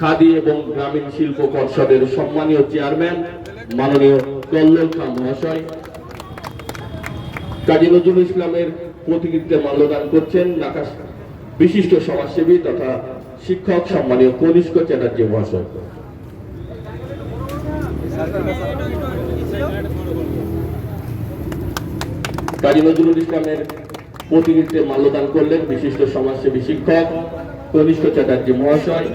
খাদি এবং গ্রামীণ শিল্প পর্ষদের সম্মানীয় চেয়ারম্যান, মাননীয় কল্লোল খান মহাশয়, কাজী নজরুল ইসলামের প্রতিকৃতিতে মাল্যদান করছেন নাকাশ বিশিষ্ট সমাজসেবী তথা শিক্ষক সম্মানীয় কনিষ্ক চ্যাটার্জি মহাশয়। কাজী নজরুল ইসলামের প্রতিনিধিত্বে মাল্যদান করলেন বিশিষ্ট সমাজসেবী শিক্ষক কনিষ্ঠ চ্যাটার্জি মহাশয়,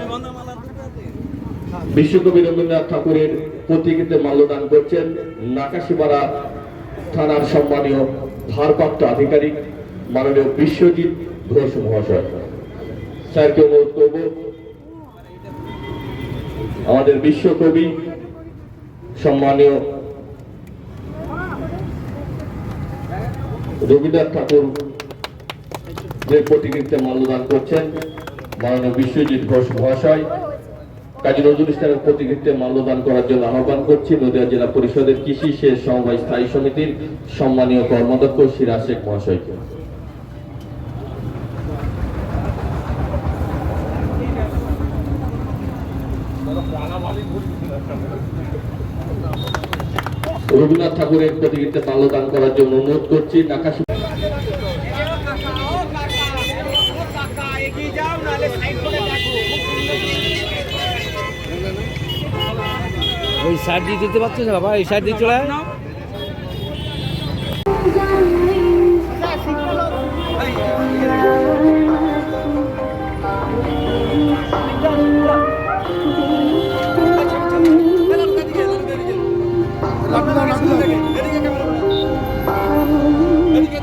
বিশ্বকবি রবীন্দ্রনাথ ঠাকুরের প্রতিকৃতিতে মাল্যদান করছেন নাকাশিপাড়া থানার সম্মানীয় ভারপ্রাপ্ত আধিকারিক মাননীয় বিশ্বজিৎ ঘোষ মহাশয়। স্যারকে অনুরোধ করব? আমাদের বিশ্বকবি সম্মানীয় রবীন্দ্রনাথ ঠাকুর যে প্রতিকৃতিতে মাল্যদান করছেন মাননীয় বিশ্বজিৎ ঘোষ মহাশয়, কাজী নজরুল ইসলামের প্রতিকৃতিতে মাল্যদান করার জন্য আহ্বান করছি নদিয়া জেলা পরিষদের কৃষি শেষ সমবায়, স্থায়ী সমিতির সম্মানীয় কর্মাধ্যক্ষ সিরাজ শেখ মহাশয়কে। রবীন্দ্রনাথ ঠাকুরের প্রতিকৃতিতে মাল্যদান করার জন্য অনুরোধ করছি নাকাশি ওই সাইড দিয়ে যেতে পারছিস না বাবা এই সাইড দিয়ে চলে আয়। এদিকে